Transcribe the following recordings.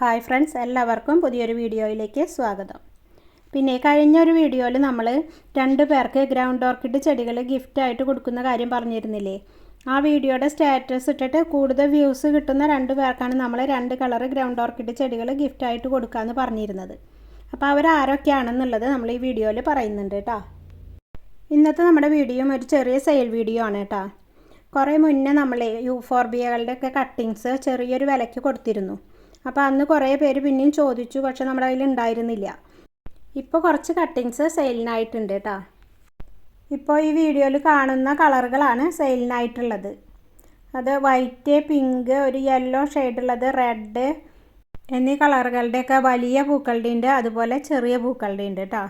Hi friends എല്ലാവർക്കും പുതിയൊരു വീഡിയോയിലേക്ക് സ്വാഗതം. പിന്നെ കഴിഞ്ഞ ഒരു വീഡിയോയിൽ നമ്മൾ രണ്ട് പേർക്ക് ഗ്രൗണ്ട് ഓർക്കിഡ് ചെടികൾ ഗിഫ്റ്റായിട്ട് കൊടുക്കുന്ന കാര്യം പറഞ്ഞിരുന്നില്ലേ? ആ വീഡിയോയുടെ സ്റ്റാറ്റസ് ഇട്ടിട്ട് കൂടുതൽ വ്യൂസ് കിട്ടുന്ന രണ്ട് പേർക്കാണ് നമ്മൾ രണ്ട് കളർ ഗ്രൗണ്ട് ഓർക്കിഡ് ചെടികൾ ഗിഫ്റ്റായിട്ട് കൊടുക്കാമെന്ന് പറഞ്ഞിരുന്നത്. അപ്പോൾ അവരാരൊക്കെയാണെന്നുള്ളത് നമ്മൾ ഈ വീഡിയോയിൽ പറയുന്നുണ്ട് കേട്ടോ. ഇന്നത്തെ നമ്മുടെ വീഡിയോ ഒരു ചെറിയ സെയിൽ വീഡിയോ ആണ് കേട്ടോ. കുറേ മുന്നേ നമ്മൾ യൂഫോർബിയകളുടെ ഒക്കെ കട്ടിങ്സ് ചെറിയൊരു വിലയ്ക്ക് കൊടുത്തിരുന്നു. അപ്പോൾ അന്ന് കുറേ പേര് പിന്നെയും ചോദിച്ചു പക്ഷെ നമ്മുടെ കയ്യിൽ ഉണ്ടായിരുന്നില്ല. ഇപ്പോൾ കുറച്ച് കട്ടിങ്സ് സെയിലിനായിട്ടുണ്ട് കേട്ടോ ഇപ്പോൾ ഈ വീഡിയോയിൽ കാണുന്ന കളറുകളാണ് സെയിലിനായിട്ടുള്ളത്. അത് വൈറ്റ് പിങ്ക് ഒരു യെല്ലോ ഷെയ്ഡുള്ളത് റെഡ് എന്നീ കളറുകളുടെയൊക്കെ വലിയ പൂക്കളുടെ ഉണ്ട് അതുപോലെ ചെറിയ പൂക്കളുടെ ഉണ്ട് കേട്ടോ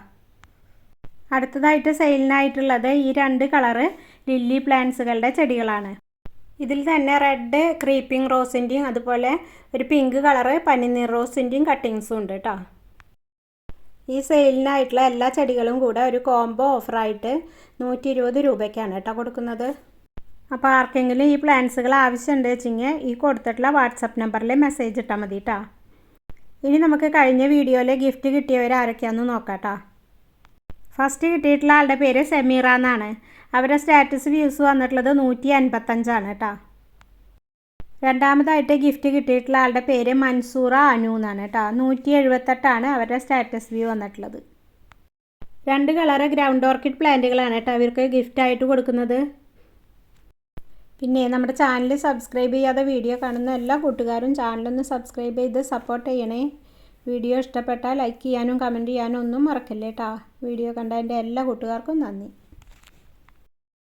അടുത്തതായിട്ട് സെയിലിനായിട്ടുള്ളത് ഈ രണ്ട് കളറ് ലില്ലി പ്ലാന്റ്സുകളുടെ ചെടികളാണ്. ഇതിൽ തന്നെ റെഡ് ക്രീപ്പിംഗ് റോസിന്റെയും അതുപോലെ ഒരു പിങ്ക് കളറ് പനിനീർ റോസിന്റെയും കട്ടിങ്സും ഉണ്ട് കേട്ടോ ഈ സെയിലിനായിട്ടുള്ള എല്ലാ ചെടികളും കൂടെ ഒരു കോംബോ ഓഫറായിട്ട് നൂറ്റി ഇരുപത് രൂപയ്ക്കാണ് കേട്ടോ കൊടുക്കുന്നത്. അപ്പോൾ ആർക്കെങ്കിലും ഈ പ്ലാൻസുകൾ ആവശ്യമുണ്ട് വെച്ചെങ്കിൽ ഈ കൊടുത്തിട്ടുള്ള വാട്സപ്പ് നമ്പറിൽ മെസ്സേജ് ഇട്ടാൽ മതി കേട്ടോ ഇനി നമുക്ക് കഴിഞ്ഞ വീഡിയോയിൽ ഗിഫ്റ്റ് കിട്ടിയവരാരൊക്കെയാണെന്ന് നോക്കാം കേട്ടോ ഫസ്റ്റ് കിട്ടിയിട്ടുള്ള ആളുടെ പേര് സെമീറ എന്നാണ്. അവരുടെ സ്റ്റാറ്റസ് വ്യൂസ് വന്നിട്ടുള്ളത് നൂറ്റി അൻപത്തഞ്ചാണ് കേട്ടോ. രണ്ടാമതായിട്ട് ഗിഫ്റ്റ് കിട്ടിയിട്ടുള്ള ആളുടെ പേര് മൻസൂറ അനു എന്നാണ് കേട്ടോ. നൂറ്റി എഴുപത്തെട്ടാണ് അവരുടെ സ്റ്റാറ്റസ് വ്യൂ വന്നിട്ടുള്ളത്. രണ്ട് കളറ് ഗ്രൗണ്ട് ഓർക്കിഡ് പ്ലാന്റുകളാണ് കേട്ടോ അവർക്ക് ഗിഫ്റ്റായിട്ട് കൊടുക്കുന്നത്. പിന്നെ നമ്മുടെ ചാനൽ സബ്സ്ക്രൈബ് ചെയ്യാതെ വീഡിയോ കാണുന്ന എല്ലാ കൂട്ടുകാരും ചാനലൊന്ന് സബ്സ്ക്രൈബ് ചെയ്ത് സപ്പോർട്ട് ചെയ്യണേ. വീഡിയോ ഇഷ്ടപ്പെട്ടാൽ ലൈക്ക് ചെയ്യാനും കമന്റ് ചെയ്യാനും ഒന്നും മറക്കല്ലേട്ടാ വീഡിയോ കണ്ട എന്റെ എല്ലാ കൂട്ടുകാർക്കും നന്ദി.